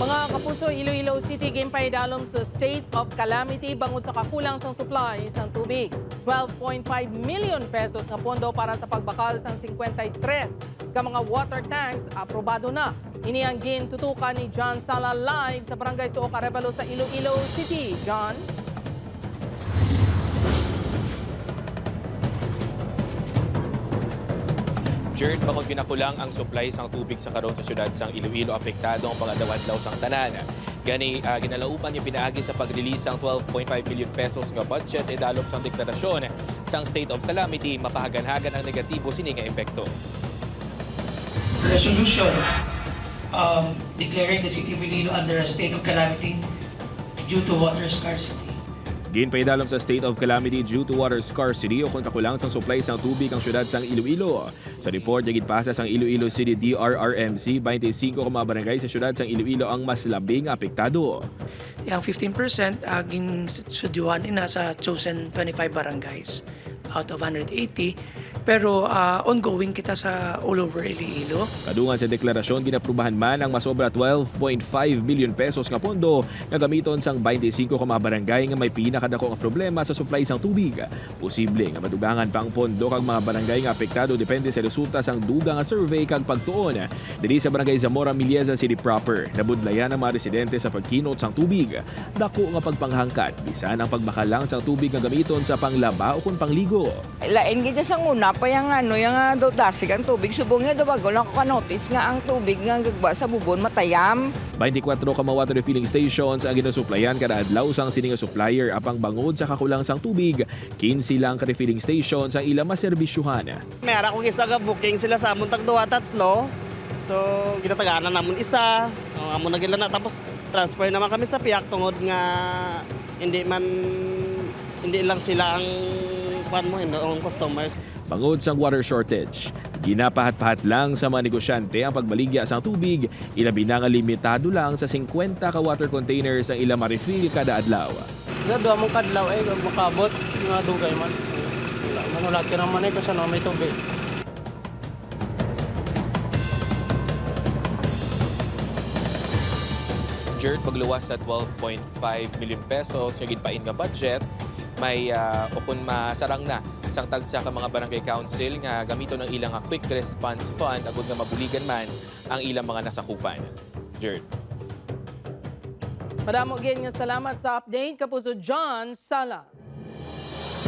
Mga kapuso, Iloilo City game paidalom sa state of calamity bangod sa kakulang sang supply sang tubig. 12.5 million pesos nga pondo para sa pagbakal sang 53 ka mga water tanks aprobado na. Ini ang gintutukan ni John Sala live sa Barangay Suoc Arevalo sa Iloilo City. John? Jerd, bangod pinakulang ang supply sang tubig sa karon sa syudad sang Iloilo, apektado ang pangadawat-law sang tanan. Gani uh, ginalaupan yung pinaagi sa pag-release sang 12.5 million pesos nga budget e dalop sang deklarasyon sang state of calamity mapahagan-hagan ang negatibo sini nga epekto. resolution um, declaring the city of Iloilo under a state of calamity due to water scarcity. Ginpaidalom sa state of calamity due to water scarcity o kung kakulang sang supply sang tubig ang syudad sang Iloilo. Sa report, yagid pasa sang Iloilo City DRRMC, 25 ka barangay sa syudad sang Iloilo ang mas labing apektado. Yung 15% uh, ginsudyuhan ina sa chosen 25 barangays out of 180. Pero uh, ongoing kita sa all over Iloilo. Kadungan sa deklarasyon, ginaprubahan man ang masobra 12.5 million pesos nga pondo nga gamiton sang 25 ka mga barangay nga may pinakadako nga problema sa supply sang tubig. Posible nga madugangan pa ang pondo kag mga barangay nga apektado depende sa resulta sang dugang nga survey kag pagtuon. Diri sa barangay Zamora Milieza City proper, nabudlayan ang mga residente sa pagkinot sang tubig. Dako nga pagpanghangkat bisan ang pagmakalang sang tubig nga gamiton sa panglaba o kun pangligo. Lain gid sa una pa yung ano, yung uh, daw dasig ang tubig. Subong nga daw bago lang ko notice nga ang tubig nga gagba sa bubon matayam. 24 ka mga water refilling stations ang ginusuplayan kada adlaw sang sining nga supplier apang bangod sa kakulang sang tubig. 15 lang ka refilling stations ang ilang maserbisyuhan. Mayara kong isa ka booking sila sa amon tag duwa tatlo. So ginataganan namon isa. Uh, amon nagila na tapos transfer naman kami sa piyak tungod nga hindi man hindi lang sila ang kwan mo hindi ang customers. Bangod sang water shortage, ginapahat-pahat lang sa mga negosyante ang pagbaligya sang tubig, ilabi na nga limitado lang sa 50 ka water containers ang ilang ma-refill kada adlaw. Sa duha mong kadlaw ay makabot nga dugay man. Manulat ka naman ay kung saan may tubig. Jerd, pagluwas sa 12.5 million pesos yung ginpain nga budget, may uh, upon masarang na sang tagsa ka mga barangay council nga gamito ng ilang quick response fund agud nga mabuligan man ang ilang mga nasakupan. Jerd. Madamo gid nga salamat sa update kapuso John Sala.